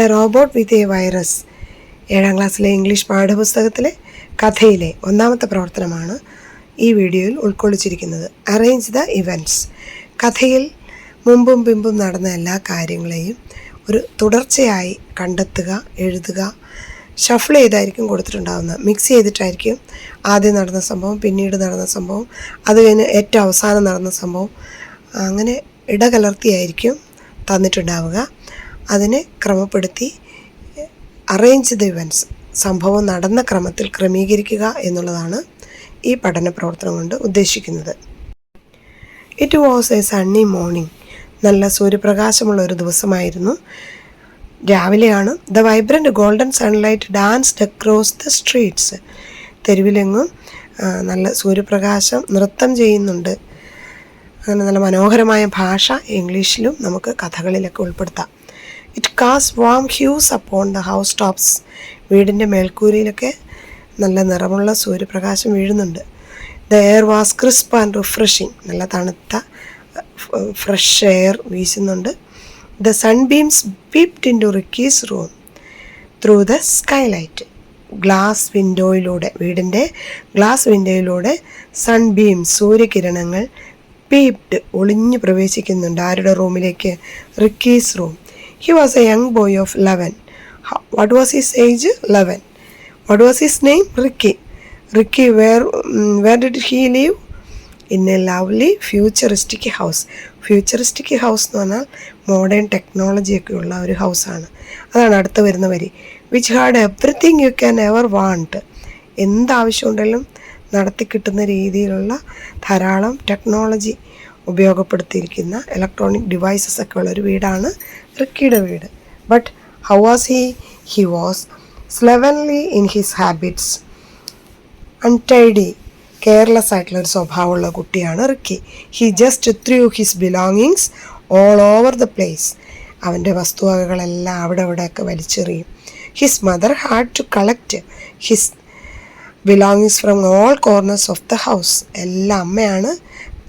A robot with a virus. ഏഴാം ക്ലാസ്സിലെ English പാഠപുസ്തകത്തിലെ കഥയിലെ ഒന്നാമത്തെ പ്രവർത്തനമാണ് ഈ വീഡിയോയിൽ ഉൾക്കൊള്ളിച്ചിരിക്കുന്നത്. അറേഞ്ച് ദ ഇവന്റ്സ് കഥയിൽ മുമ്പും പിമ്പും നടന്ന എല്ലാ കാര്യങ്ങളെയും ഒരു തുടർച്ചയായി കണ്ടെത്തുക എഴുതുക ഷഫിൾ ചെയ്തായിരിക്കും കൊടുത്തിട്ടുണ്ടാകുന്നത് മിക്സ് ചെയ്തിട്ടായിരിക്കും ആദ്യം നടന്ന സംഭവം പിന്നീട് നടന്ന സംഭവം അത് കഴിഞ്ഞ് ഏറ്റവും അവസാനം നടന്ന സംഭവം അങ്ങനെ ഇടകലർത്തിയായിരിക്കും തന്നിട്ടുണ്ടാവുക. അതിനെ ക്രമപ്പെടുത്തി അറേഞ്ച് ദ ഇവന്റ്സ് സംഭവം നടന്ന ക്രമത്തിൽ ക്രമീകരിക്കുക എന്നുള്ളതാണ് ഈ പഠന പ്രവർത്തനം കൊണ്ട് ഉദ്ദേശിക്കുന്നത്. It was a sunny morning നല്ല സൂര്യപ്രകാശമുള്ള ഒരു ദിവസമായിരുന്നു. രാവിലെയാണ് the vibrant golden sunlight danced across the streets തെരുവിലെങ്ങും നല്ല സൂര്യപ്രകാശം നൃത്തം ചെയ്യുന്നുണ്ട്. അങ്ങനെ നല്ല മനോഹരമായ ഭാഷ ഇംഗ്ലീഷിലും നമുക്ക് കഥകളിലൊക്കെ ഉൾപ്പെടുത്താം. It casts warm hues upon the house tops വീടിന്റെ മേൽക്കൂരയിലൊക്കെ നല്ല നിറമുള്ള സൂര്യപ്രകാശം വീഴുന്നുണ്ട്. The air was crisp and refreshing നല്ല തണുത്ത fresh air വീശുന്നുണ്ട്. The sun beams peeped into Ricky's room through the skylight glass വിൻഡോയിലൂടെ വീടിന്റെ ഗ്ലാസ് വിൻഡോയിലൂടെ സൺ ബീംസ് സൂര്യകിരണങ്ങൾ പീപ്ഡ് ഒളിഞ്ഞു പ്രവേശിക്കുന്നുണ്ട് ആരുടെ റൂമിലേക്ക് Ricky's room he was a young boy of eleven what was his age eleven what was his name Ricky Ricky where where did he live in a lovely futuristic house futuristic house എന്ന് പറഞ്ഞാൽ modern ടെക്നോളജിയൊക്കെ ഉള്ള ഒരു ഹൗസാണ് അതാണ് അടുത്ത് വരുന്ന വരി. Which had everything you can ever want എന്താവശ്യമുണ്ടെങ്കിലും നടത്തി കിട്ടുന്ന രീതിയിലുള്ള ധാരാളം ടെക്നോളജി ഉപയോഗപ്പെടുത്തിയിരിക്കുന്ന ഇലക്ട്രോണിക് ഡിവൈസസ് ഒക്കെ ഉള്ള ഒരു വീടാണ് റിക്കിയുടെ വീട്. But how was he he was slovenly in his habits untidy careless ആയിട്ടുള്ള ഒരു സ്വഭാവമുള്ള കുട്ടിയാണ് Ricky. He just threw his belongings all over the place അവന്റെ വസ്തുവകകളെല്ലാം അവിടെ ഇവിടെയൊക്കെ വലിച്ചെറിയും. His mother had to collect his belongings from all corners of the house എല്ലാം അമ്മയാണ്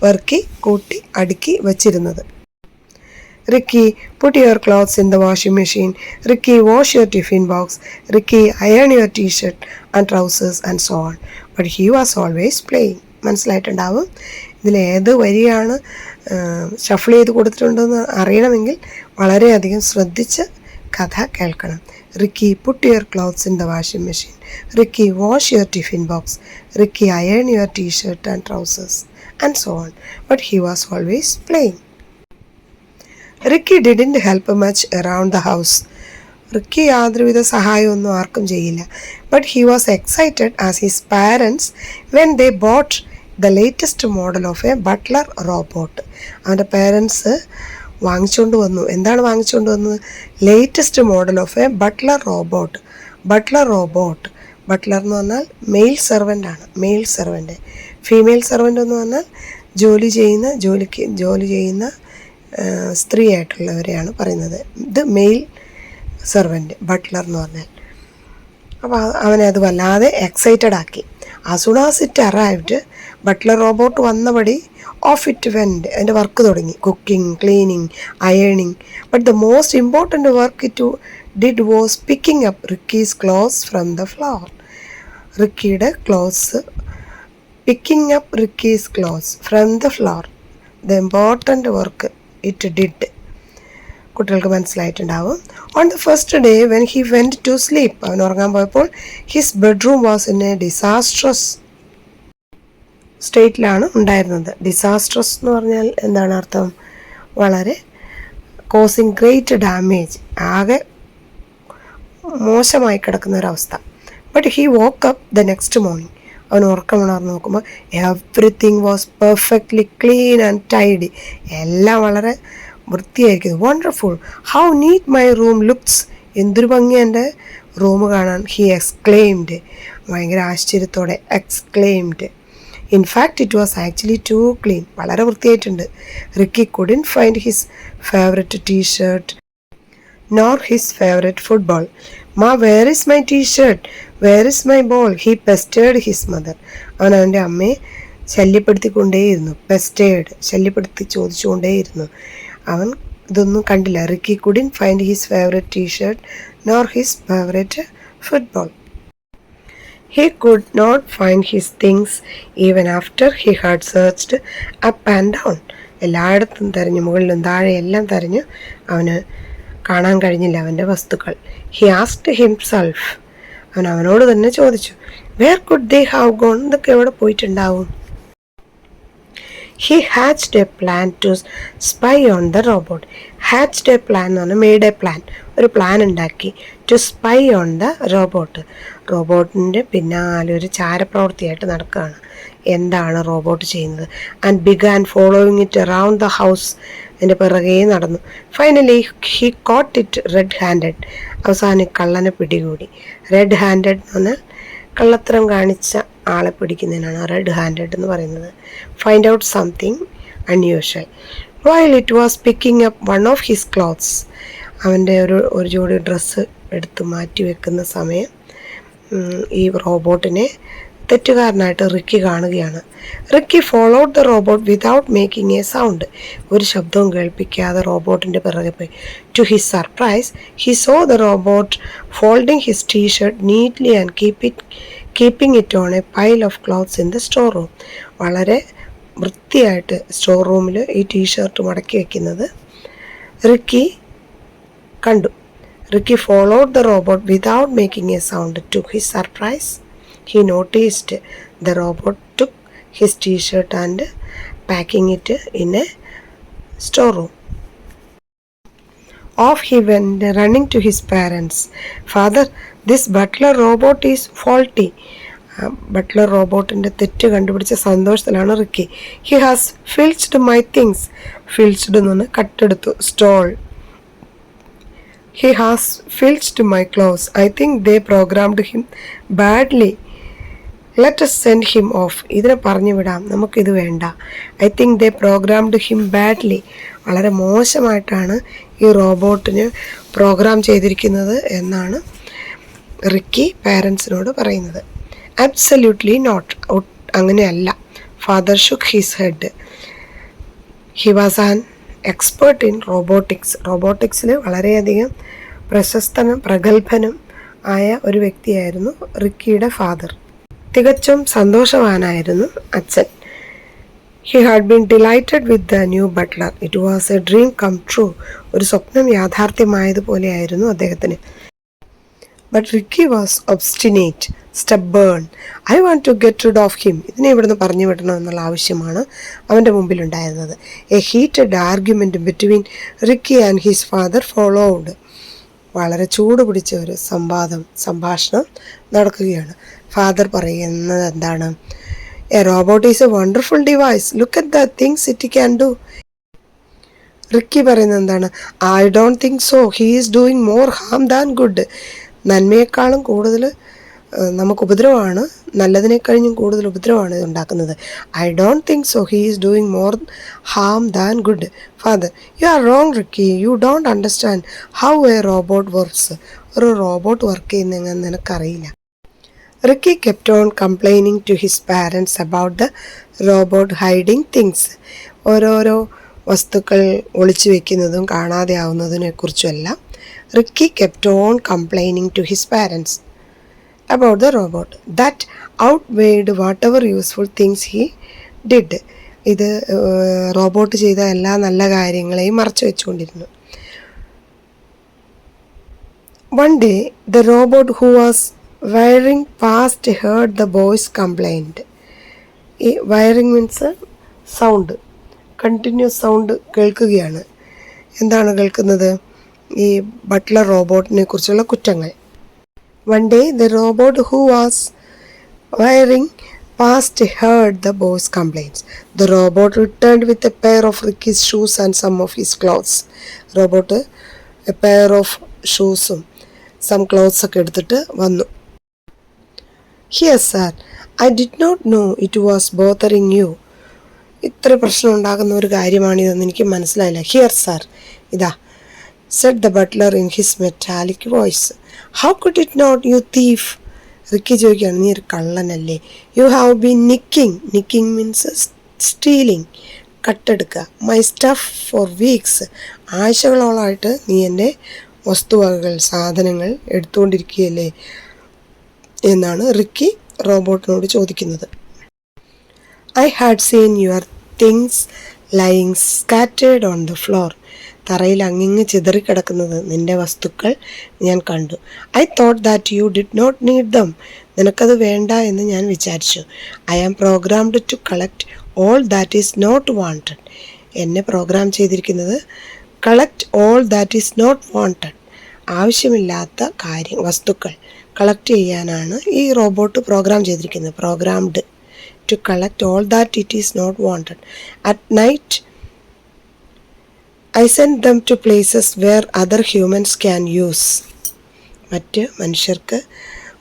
പെറുക്കി കൂട്ടി അടുക്കി വച്ചിരുന്നത്. Ricky put your clothes in the washing machine Ricky wash your tiffin box Ricky iron your T shirt and trousers and so but he was always playing മനസ്സിലായിട്ടുണ്ടാവും? ഇതിൽ ഏത് വരിയാണ് shuffle ചെയ്ത് കൊടുത്തിട്ടുണ്ടെന്ന് അറിയണമെങ്കിൽ വളരെയധികം ശ്രദ്ധിച്ച് കഥ കേൾക്കണം. Ricky put your clothes in the washing machine Ricky wash your tiffin box Ricky iron your T shirt and trousers and so on, but he was always playing. Ricky didn't help much around the house Ricky യാതൊരുവിധ സഹായമൊന്നും ആർക്കും ചെയ്യില്ല. But he was excited as his parents when they bought the latest model of a butler robot അവന്റെ parents വാങ്ങിച്ചുകൊണ്ട് വന്നു. എന്താണ് വാങ്ങിച്ചുകൊണ്ട് വന്നത്? Latest model of a butler robot butler robot butler എന്ന് പറഞ്ഞാൽ മെയിൽ സെർവന്റ് ആണ്. മെയിൽ സെർവന്റ് ഫീമെയിൽ സെർവന്റ് എന്ന് പറഞ്ഞാൽ ജോലി ചെയ്യുന്ന ജോലിക്ക് ജോലി ചെയ്യുന്ന സ്ത്രീ ആയിട്ടുള്ളവരെയാണ് പറയുന്നത്. ഇത് മെയിൽ സെർവന്റ് ബട്ട്ലർ എന്ന് പറഞ്ഞാൽ. അപ്പോൾ അവനെ അത് വല്ലാതെ എക്സൈറ്റഡ് ആക്കി. As soon as it arrived butler robot വന്നപടി off it went അതിന്റെ വർക്ക് തുടങ്ങി. Cooking cleaning അയേണിങ് but the most important work it did was picking up Ricky's clothes from the flower റിക്കിയുടെ clothes picking up Ricky's clothes from the floor the important work it did കുട്ടികൾക്ക് മനസ്സിലായിട്ടുണ്ടാവും. On the first day when he went to sleep അവൻ ഉറങ്ങാൻ പോയപ്പോൾ his bedroom was in a disastrous സ്റ്റേറ്റിലാണ് ഉണ്ടായിരുന്നത്. Disastrous എന്ന് പറഞ്ഞാൽ എന്താണ് അർത്ഥം? വളരെ കോസിങ് ഗ്രേറ്റ് ഡാമേജ് ആകെ മോശമായി കിടക്കുന്ന ഒരവസ്ഥ but he woke up the next morning അവൻ ഉറക്കം ഉണർന്ന് നോക്കുമ്പോൾ everything was perfectly clean and tidy എല്ലാം വളരെ വൃത്തിയായിരിക്കുന്നു. Wonderful how neat my room looks എന്തൊരു ഭംഗി എന്റെ റൂം കാണാൻ. ഹി എക്സ്ക്ലെയിംഡ് ഭയങ്കര ആശ്ചര്യത്തോടെ exclaimed in fact it was actually too clean വളരെ വൃത്തിയായിട്ടുണ്ട്. Ricky couldn't find his favourite T shirt his favourite favorite football. Where is my T shirt where is my ball he pestered his mother. അവൻ അവന്റെ അമ്മയെ ശല്യപ്പെടുത്തിക്കൊണ്ടേയിരുന്നു. Pestered ശല്യപ്പെടുത്തി ചോദിച്ചുകൊണ്ടേയിരുന്നു. അവൻ ഇതൊന്നും കണ്ടില്ല. Ricky couldn't find his favourite T shirt nor his favourite football he could not find his things even after he had searched up and down എല്ലായിടത്തും തിരഞ്ഞു മുകളിലും താഴെ എല്ലാം തിരഞ്ഞു അവന് കാണാൻ കഴിഞ്ഞില്ല അവന്റെ വസ്തുക്കൾ. ഹി ആസ്റ്റ് ഹിംസെൽഫ് അവൻ അവനോട് തന്നെ ചോദിച്ചു where could they have gone ഇതൊക്കെ എവിടെ പോയിട്ടുണ്ടാവും? He hatched a plan to spy on the robot hatched a plan എന്ന് പറഞ്ഞാൽ മെയ്ഡ് എ പ്ലാൻ ഒരു പ്ലാൻ ഉണ്ടാക്കി to spy on the robot റോബോട്ടിന്റെ പിന്നാലെ ഒരു ചാരപ്രവൃത്തിയായിട്ട് നടക്കുകയാണ്. എന്താണ് റോബോട്ട് ചെയ്യുന്നത്? And big and following it around the house അതിന്റെ പിറകെ നടന്നു. Finally he caught it red handed അവസാനം കള്ളനെ പിടികൂടി. റെഡ് ഹാൻഡഡ് എന്ന് പറഞ്ഞാൽ കള്ളത്തരം കാണിച്ച ആളെ പിടിക്കുന്നതിനാണ് റെഡ് ഹാൻഡഡ് എന്ന് പറയുന്നത്. Find out something unusual while it was picking up one of his clothes അവന്റെ ഒരു ഒരു ജോഡി ഡ്രസ്സ് എടുത്ത് മാറ്റി വെക്കുന്ന സമയം ഈ റോബോട്ടിനെ തെറ്റുകാരനായിട്ട് റിക്കി കാണുകയാണ്. Ricky followed the robot without making a sound ഒരു ശബ്ദവും കേൾപ്പിക്കാതെ റോബോട്ടിന്റെ പിറകെ പോയി. To his surprise he saw the robot folding his T shirt neatly and keep it keeping it on a pile of clothes in the store room വളരെ വൃത്തിയായിട്ട് store റൂമിൽ ഈ ടീഷർട്ട് മടക്കി വയ്ക്കുന്നത് റിക്കി കണ്ടു. Ricky followed the robot without making a sound to his surprise he noticed the robot took his t-shirt and packing it in a storeroom. Off he went running to his parents. Father, this butler robot is faulty. Butler റോബോട്ടിന്റെ തെറ്റ് കണ്ടുപിടിച്ച സന്തോഷത്തിലാണ് Ricky he has filched my things filched എന്ന് കട്ടെടുത്തു stole he has filched my clothes I think they programmed him badly let's send him off ഇതിനെ പറഞ്ഞു വിടാം. നമുക്കിത് വേണ്ട. I think they programmed him badly വളരെ മോശമായിട്ടാണ് ഈ റോബോട്ടിന് പ്രോഗ്രാം ചെയ്തിരിക്കുന്നത് എന്നാണ് റിക്കി പാരൻസിനോട് പറയുന്നത്. അബ്സല്യൂട്ട്ലി നോട്ട് അങ്ങനെയല്ല. Father shook his head he was an expert in robotics റോബോട്ടിക്സിൽ വളരെയധികം പ്രശസ്തനും പ്രഗത്ഭനും ആയ ഒരു വ്യക്തിയായിരുന്നു റിക്കിയുടെ ഫാദർ തികച്ചും സന്തോഷവാനായിരുന്നു അച്ഛൻ. He had been delighted with the new butler it was a dream come true ഒരു സ്വപ്നം യാഥാർത്ഥ്യമായതുപോലെയായിരുന്നു അദ്ദേഹത്തിന്. But Ricky was obstinate stubborn I want to get rid of him ഇതിനെ ഇവിടുന്ന് പറഞ്ഞു വിടണം എന്നുള്ള ആവശ്യമാണ് അവന്റെ മുമ്പിലുണ്ടായിരുന്നത്. A heated argument between Ricky and his father followed വളരെ ചൂട് പിടിച്ച ഒരു സംവാദം സംഭാഷണം നടക്കുകയാണ്. ഫാദർ പറയുന്നത് എന്താണ്? A robot is a wonderful device look at the things it can do Ricky പറയുന്നത് എന്താണ്? I don't think so he is doing more harm than good നന്മയെക്കാളും കൂടുതൽ നമുക്ക് ഉപദ്രവമാണ്. നല്ലതിനെ കഴിഞ്ഞും കൂടുതൽ ഉപദ്രവമാണ് ഇത് ഉണ്ടാക്കുന്നത്. I don't think so he is doing more harm than good father you are wrong Ricky. You don't understand how a robot works ഒരു റോബോട്ട് വർക്ക് ചെയ്യുന്നതെന്ന് നിനക്കറിയില്ല. Ricky kept on complaining to his parents about the robot hiding things ഓരോരോ വസ്തുക്കൾ ഒളിച്ചു വെക്കുന്നതും കാണാതെ ആവുന്നതിനെ കുറിച്ചുമെല്ലാം Ricky kept on complaining to his parents about the robot that outweighed whatever useful things he did ഇത് robot ചെയ്ത എല്ലാ നല്ല കാര്യങ്ങളെയും മറച്ചു വെച്ചുകൊണ്ടിരുന്നു. One day the robot who was whirring past heard the boy's complaint ഈ whirring means sound continuous sound കേൾക്കുകയാണ്. എന്താണ് കേൾക്കുന്നത്? ഈ ബട്ട്ലർ റോബോട്ടിനെ കുറിച്ചുള്ള കുറ്റങ്ങൾ. One day the robot who was whirring past heard the boy's complaints the robot return with a pair of Ricky's shoes and some of his clothes robot a pair of ഷൂസും some clothes ഒക്കെ എടുത്തിട്ട് വന്നു. Here sir I did not know it was bothering you ഇത്ര പ്രശ്നം ഉണ്ടാകുന്ന ഒരു കാര്യമാണിതെന്ന് എനിക്ക് മനസ്സിലായില്ല. ഹിയർ സാർ ഇതാ. Said the butler in his metallic voice how could it not you thief Ricky ചോദിക്കുകയാണ്. നീ ഒരു കള്ളനല്ലേ. You have been nicking nicking means stealing കട്ടെടുക്കുക. My stuff for weeks ആഴ്ചകളോളമായിട്ട് നീ എന്റെ വസ്തുവകകൾ സാധനങ്ങൾ എടുത്തുകൊണ്ടിരിക്കുകയല്ലേ. എന്നാണ് റിക്കി റോബോട്ടിനോട് ചോദിക്കുന്നത്. I had seen your things lying scattered on the floor. തറയിൽ അങ്ങിങ്ങ് ചിതറിക്കിടക്കുന്നത് നിന്റെ വസ്തുക്കൾ ഞാൻ കണ്ടു. I thought that you did not need them. നിനക്കത് വേണ്ട എന്ന് ഞാൻ വിചാരിച്ചു. I am programmed to collect all that is not wanted. എന്നെ പ്രോഗ്രാം ചെയ്തിരിക്കുന്നത് collect all that is not wanted. ആവശ്യമില്ലാത്ത കാര്യം വസ്തുക്കൾ കളക്ട് ചെയ്യാനാണ് ഈ റോബോട്ട് പ്രോഗ്രാം ചെയ്തിരിക്കുന്നത് programmed to collect all that it is not wanted at night I send them to places where other humans can use മറ്റ് മനുഷ്യർക്ക്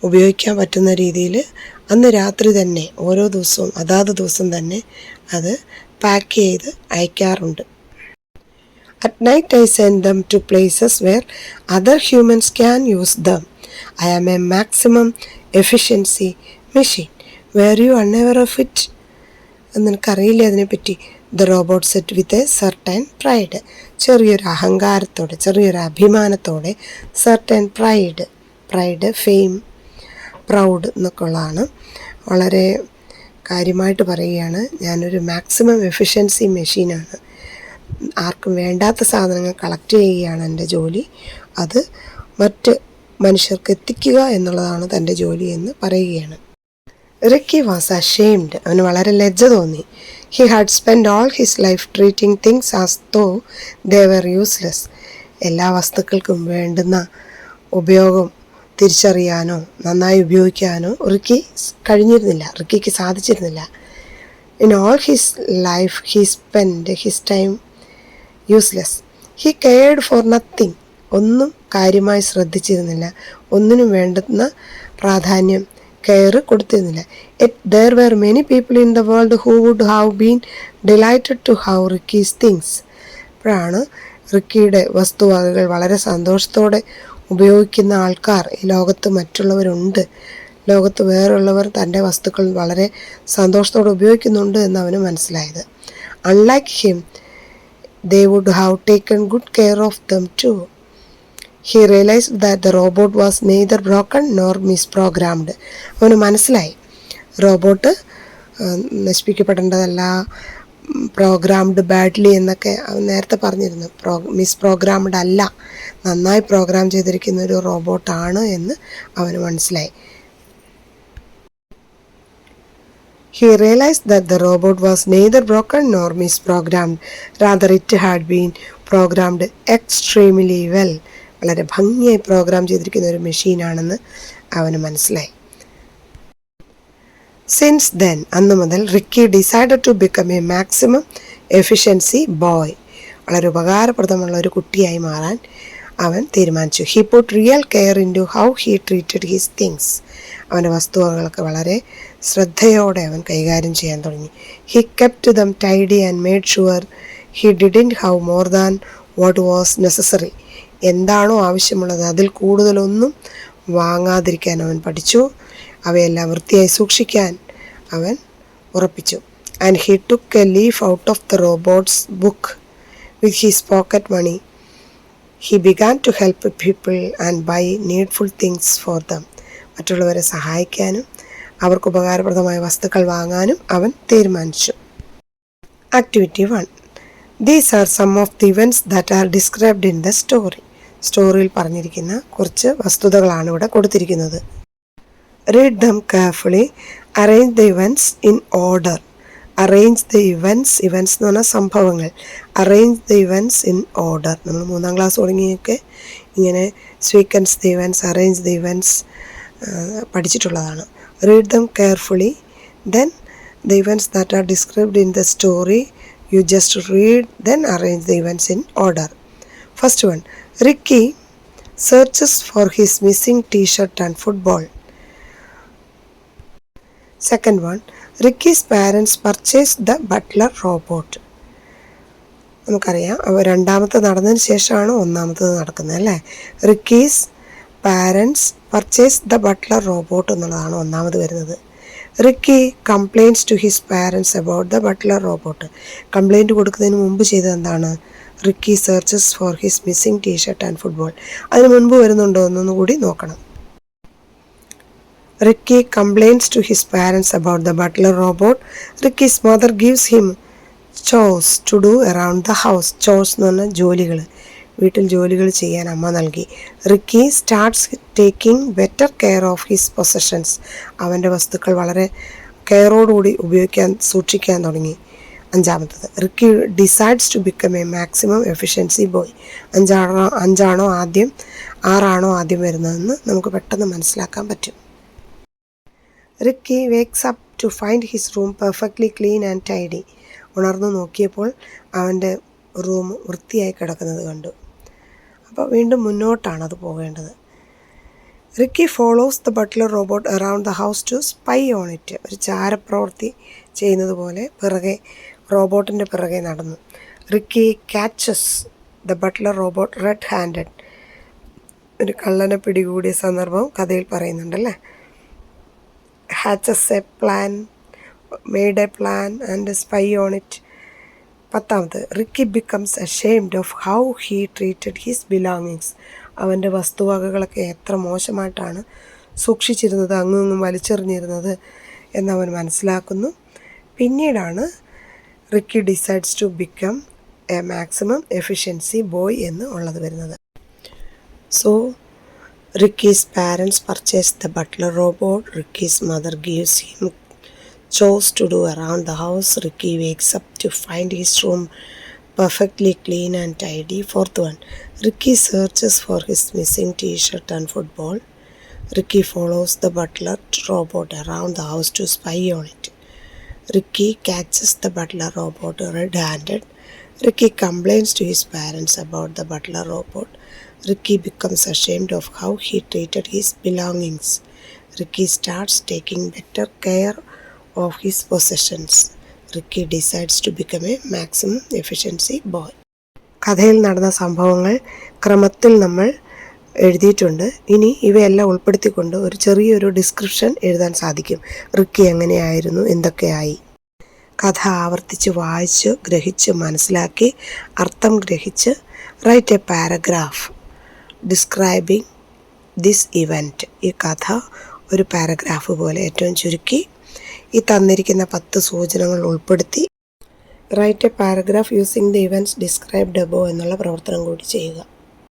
ഉപയോഗിക്കാൻ പറ്റുന്ന രീതിയിൽ അന്ന് രാത്രി തന്നെ ഓരോ ദിവസവും അതാത് ദിവസം തന്നെ അത് പാക്ക് ചെയ്ത് അയക്കാറുണ്ട്. At night I send them to places where other humans can use them I am a maximum efficiency machine were you unaware of it നിനക്കറിയില്ല അതിനെപ്പറ്റി? The robot said with a certain pride ചെറിയൊരു അഹങ്കാരത്തോടെ ചെറിയൊരു അഭിമാനത്തോടെ certain pride pride fame proud എന്നൊക്കെ ഉള്ളതാണ് വളരെ കാര്യമായിട്ട് പറയുകയാണ്. ഞാനൊരു മാക്സിമം എഫിഷ്യൻസി മെഷീനാണ് ആർക്കും വേണ്ടാത്ത സാധനങ്ങൾ കളക്ട് ചെയ്യുകയാണ് എന്റെ ജോലി. അത് മറ്റ് മനുഷ്യർക്ക് എത്തിക്കുക എന്നുള്ളതാണ് തന്റെ ജോലി എന്ന് പറയുകയാണ്. റിക്കി വാസ് അഷെയിംഡ് അവന് വളരെ ലജ്ജ തോന്നി. He had spend all his life treating things as though they were useless എല്ലാ വസ്തുക്കൾക്കും വേണ്ടുന്ന ഉപയോഗം തിരിച്ചറിയാനോ നന്നായി ഉപയോഗിക്കാനോ റിക്കി കഴിഞ്ഞിരുന്നില്ല. റിക്കിക്ക് സാധിച്ചിരുന്നില്ല. In all his life he spend his time useless he cared for nothing ഒന്നും കാര്യമായി ശ്രദ്ധിച്ചിരുന്നില്ല. ഒന്നിനും വേണ്ടുന്ന പ്രാധാന്യം care കൊടുത്തിരുന്നില്ല. It there were many people in the world who would have been delighted to how Ricky's things അപ്പോഴാണ് റിക്കിയുടെ വസ്തുവകകൾ വളരെ സന്തോഷത്തോടെ ഉപയോഗിക്കുന്ന ആൾക്കാർ ഈ ലോകത്ത് മറ്റുള്ളവരുണ്ട്. ലോകത്ത് വേറുള്ളവർ തന്റെ വസ്തുക്കൾ വളരെ സന്തോഷത്തോടെ ഉപയോഗിക്കുന്നുണ്ട് എന്ന് അവന് മനസ്സിലായത്. Unlike him they would have taken good care of them too. He realise that the robot was neither broken nor misprogrammed അവന് മനസ്സിലായി. റോബോട്ട് നശിപ്പിക്കപ്പെടേണ്ടതല്ല പ്രോഗ്രാംഡ് ബാഡ്ലി എന്നൊക്കെ അവൻ നേരത്തെ പറഞ്ഞിരുന്നു. പ്രോ മിസ് പ്രോഗ്രാംഡ് അല്ല. നന്നായി പ്രോഗ്രാം ചെയ്തിരിക്കുന്ന ഒരു റോബോട്ടാണ് എന്ന് അവന് മനസ്സിലായി. He realized that the robot was neither broken nor misprogrammed. Rather, it had been programmed extremely well. വളരെ ഭംഗിയായി പ്രോഗ്രാം ചെയ്തിരിക്കുന്ന ഒരു മെഷീനാണെന്ന് അവന് മനസ്സിലായി സിൻസ് ദെൻ അന്ന് മുതൽ Ricky decided to become a maximum efficiency boy വളരെ ഉപകാരപ്രദമുള്ള ഒരു കുട്ടിയായി മാറാൻ അവൻ തീരുമാനിച്ചു. He put real care into how he treated his things അവന്റെ വസ്തുവകൾക്ക് വളരെ ശ്രദ്ധയോടെ അവൻ കൈകാര്യം ചെയ്യാൻ തുടങ്ങി. He kept them tidy and made sure he didn't how more than what was necessary എന്താണോ ആവശ്യമുള്ളത് അതിൽ കൂടുതലൊന്നും വാങ്ങാതിരിക്കാൻ അവൻ പഠിച്ചു. അവയെല്ലാം വൃത്തിയായി സൂക്ഷിക്കാൻ അവൻ ഉറപ്പിച്ചു. And he took a leaf out of the robots book with his pocket money he began to help people and buy needful things for them മറ്റുള്ളവരെ സഹായിക്കാനും അവർക്ക് ഉപകാരപ്രദമായ വസ്തുക്കൾ വാങ്ങാനും അവൻ തീരുമാനിച്ചു. Activity one these are some of the events that are described in the story സ്റ്റോറിയിൽ പറഞ്ഞിരിക്കുന്ന കുറച്ച് വസ്തുതകളാണ് ഇവിടെ കൊടുത്തിരിക്കുന്നത്. Read them carefully arrange the events in order arrange the events events എന്ന് പറഞ്ഞാൽ സംഭവങ്ങൾ. Arrange the events in order നമ്മൾ മൂന്നാം ക്ലാസ് തുടങ്ങിയൊക്കെ ഇങ്ങനെ sequence the events arrange the events പഠിച്ചിട്ടുള്ളതാണ്. Read them carefully then the events that are described in the story you just read then arrange the events in order first one Ricky searches for his missing T shirt and football second one Ricky's parents purchase the butler robot നമുക്കറിയാം. അവ രണ്ടാമത്തെ നടന്നതിന് ശേഷമാണ് ഒന്നാമത്തത് നടക്കുന്നത് അല്ലേ? Ricky's parents purchase the butler robot എന്നുള്ളതാണ് ഒന്നാമത് വരുന്നത്. Ricky compliance to his parents about the butler robot. Complaint കൊടുക്കുന്നതിന് മുമ്പ് ചെയ്തത് എന്താണ്? Ricky searches for his missing T shirt and football. അതിന് മുൻപ് വരുന്നുണ്ടോ എന്നൊന്നും കൂടി നോക്കണം. Ricky complaints to his parents about the butler robot. റിക്കിസ് mother gives him chose to do around the house chose എന്ന് പറഞ്ഞാൽ ജോലികൾ വീട്ടിൽ ജോലികൾ ചെയ്യാൻ അമ്മ നൽകി. Ricky starts taking better care of his possessions അവന്റെ വസ്തുക്കൾ വളരെ കെയറോടുകൂടി ഉപയോഗിക്കാൻ സൂക്ഷിക്കാൻ തുടങ്ങി. അഞ്ചാമത്തത് Ricky decides to become a maximum efficiency boy അഞ്ചാണോ അഞ്ചാണോ ആദ്യം ആറാണോ ആദ്യം വരുന്നതെന്ന് നമുക്ക് പെട്ടെന്ന് മനസ്സിലാക്കാൻ പറ്റും. Ricky wakes up to find his room perfectly clean and tidy ഉണർന്നു നോക്കിയപ്പോൾ അവന്റെ റൂം വൃത്തിയായി കിടക്കുന്നത് കണ്ടു. അപ്പോൾ വീണ്ടും മുന്നോട്ടാണ് അത് പോകേണ്ടത്. Ricky follows the butler robot around the house to spy on it. ഒരു ചാരപ്രവൃത്തി ചെയ്യുന്നത് പോലെ പിറകെ റോബോട്ടിന്റെ പിറകെ നടന്നു. Ricky catches the butler robot red handed. ഒരു കള്ളനെ പിടികൂടിയ സന്ദർഭം കഥയിൽ പറയുന്നുണ്ടല്ലേ? Hatches a plan made a plan and spy on it പത്താമത് Ricky becomes ashamed of how he treated his belongings അവന്റെ വസ്തുവകകളൊക്കെ എത്ര മോശമായിട്ടാണ് സൂക്ഷിച്ചിരുന്നത് അങ്ങും വലിച്ചെറിഞ്ഞിരുന്നത് എന്നവൻ മനസ്സിലാക്കുന്നു. പിന്നീടാണ് Ricky decides to become a maximum efficiency boy എന്ന് ഉള്ളത് വരുന്നത്. So Ricky's parents purchase the butler robot Ricky's mother gives him chores to do around the house. Ricky wakes up to find his room perfectly clean and tidy. Fourth one, Ricky searches for his missing t shirt and football. Ricky follows the butler robot around the house to spy on it. Ricky catches the butler robot red handed. Ricky complains to his parents about the butler robot. Ricky becomes ashamed of how he treated his belongings. Ricky starts taking better care of his possessions. Ricky decides to become a maximum efficiency boy. കഥയിൽ നടന്ന സംഭവങ്ങൾ ക്രമത്തിൽ നമ്മൾ എഴുതിയിട്ടുണ്ട്. ഇനി ഇവയെല്ലാം ഉൾപ്പെടുത്തിക്കൊണ്ട് ഒരു ചെറിയൊരു ഡിസ്ക്രിപ്ഷൻ എഴുതാൻ സാധിക്കും. റിക്കി എങ്ങനെയായിരുന്നു? എന്തൊക്കെയായി? കഥ ആവർത്തിച്ച് വായിച്ച് ഗ്രഹിച്ച് മനസ്സിലാക്കി അർത്ഥം ഗ്രഹിച്ച് write a paragraph describing this event ഈ കഥ ഒരു പാരഗ്രാഫ് പോലെ ഏറ്റവും ചുരുക്കി ഈ തന്നിരിക്കുന്ന പത്ത് സൂചനകൾ ഉൾപ്പെടുത്തി. Write a paragraph using the events described above എന്നുള്ള പ്രവർത്തനം കൂടി ചെയ്യുക.